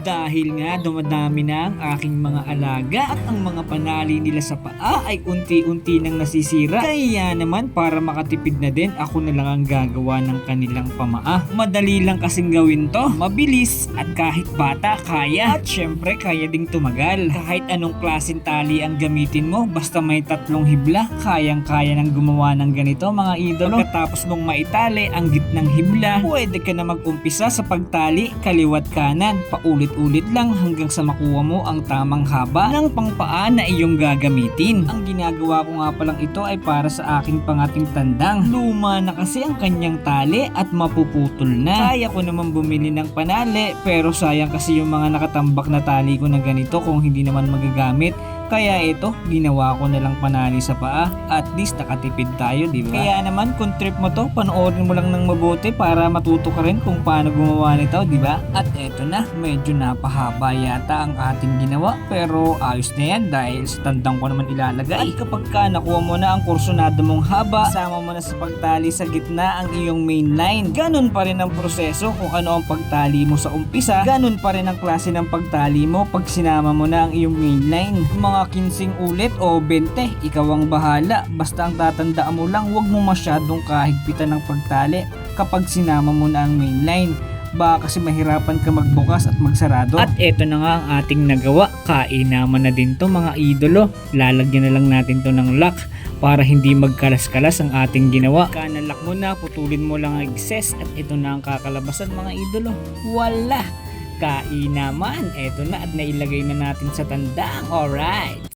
Dahil nga dumadami na ang aking mga alaga at ang mga panali nila sa paa ay unti-unti nang nasisira. Kaya naman para makatipid na din ako na lang ang gagawa ng kanilang pamaa. Madali lang kasing gawin to, mabilis at kahit bata kaya. At syempre kaya ding tumagal. Kahit anong klaseng tali ang gamitin mo basta may tatlong hibla, kayang-kaya nang gumawa ng ganito mga idolo. Pagkatapos mong maitali ang gitnang hibla, pwede ka na mag-umpisa sa pagtali kaliwat kanan. Paulit-ulit lang hanggang sa makuha mo ang tamang haba ng pangpaa na iyong gagamitin. Ang ginagawa ko nga palang ito ay para sa aking pangating tandang. Luma na kasi ang kanyang tali at mapuputol na. Kaya ko naman bumili ng panali pero sayang kasi yung mga nakatambak na tali ko na ganito kung hindi naman magagamit. Kaya ito, ginawa ko na lang panali sa paa. At least nakatipid tayo, di ba? Kaya naman, kung trip mo to, panoorin mo lang ng mabuti para matuto ka rin kung paano gumawa nito, di ba? At eto na, medyo napahaba yata ang ating ginawa. Pero ayos na yan dahil sa tandang ko naman ilalagay. At kapag ka nakuha mo na ang kursunado mong haba, sama mo na sa pagtali sa gitna ang iyong main line. Ganun pa rin ang proseso kung ano ang pagtali mo sa umpisa. Ganun pa rin ang klase ng pagtali mo pag sinama mo na ang iyong main line. Mga 15 ulit o 20, ikaw ang bahala. Basta ang tatandaan mo lang, huwag mo masyadong kahigpitan ng pagtali kapag sinama mo na ang main line. Baka kasi mahirapan ka magbukas at magsarado. At eto na nga ang ating nagawa. Kainaman na din to mga idolo. Lalagyan na lang natin to ng lock para hindi magkalas-kalas ang ating ginawa. Kanalak mo na, putulin mo lang ang excess at ito na ang kakalabasan mga idolo. Wala! Kainaman, eto na at nailagay na natin sa tandang. Alright!